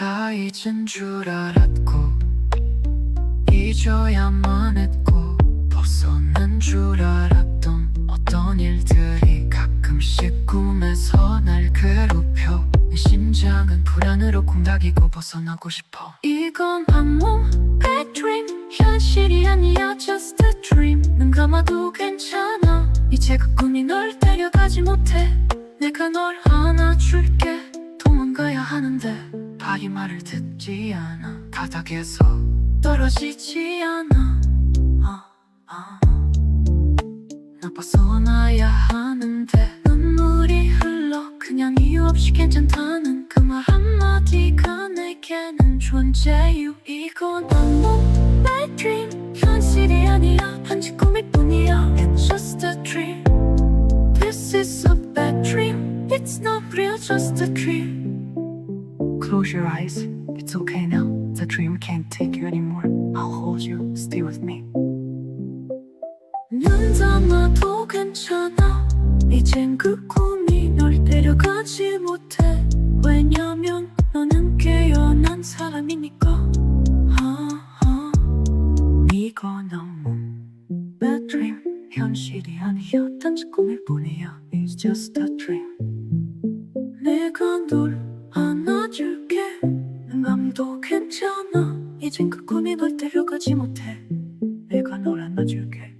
잊은 줄 알았고 잊어야만 했고 벗어난 줄 알았던 어떤 일들이 가끔씩 꿈에서 날 괴롭혀. 내 심장은 불안으로 콩닥이고 벗어나고 싶어. 이건 한몸 bad dream. 현실이 아니야 just a dream. 눈 감아도 괜찮아. 이제 그 꿈이 널 데려가지 못해. 내가 널 안아줄게 바위 말을 듣지 않아. 바닥에서 떨어지지 않아. 아, 아. 나 벗어나야 하는데 눈물이 흘러 그냥 이유 없이 괜찮다는 그 말 한마디가 내게는 존재유. 이건 한몸 bad dream. 현실이 아니야. 한지 꿈일 뿐이야. It's just a dream. This is a bad dream. It's not real just a dream Close your eyes It's okay now The dream can't take you anymore I'll hold you Stay with me 눈 감아도 괜찮아 이젠 그 꿈이 널 데려가지 못해 왜냐면 너는 깨어난 사람이니까 아, 아. 이거 너무 bad dream 현실이 단지 꿈일 뿐이야 It's just a dream 안아줄게. 내 맘도 괜찮아. 이젠 그 꿈이 널 데려가지 못해. 내가 널 안아줄게.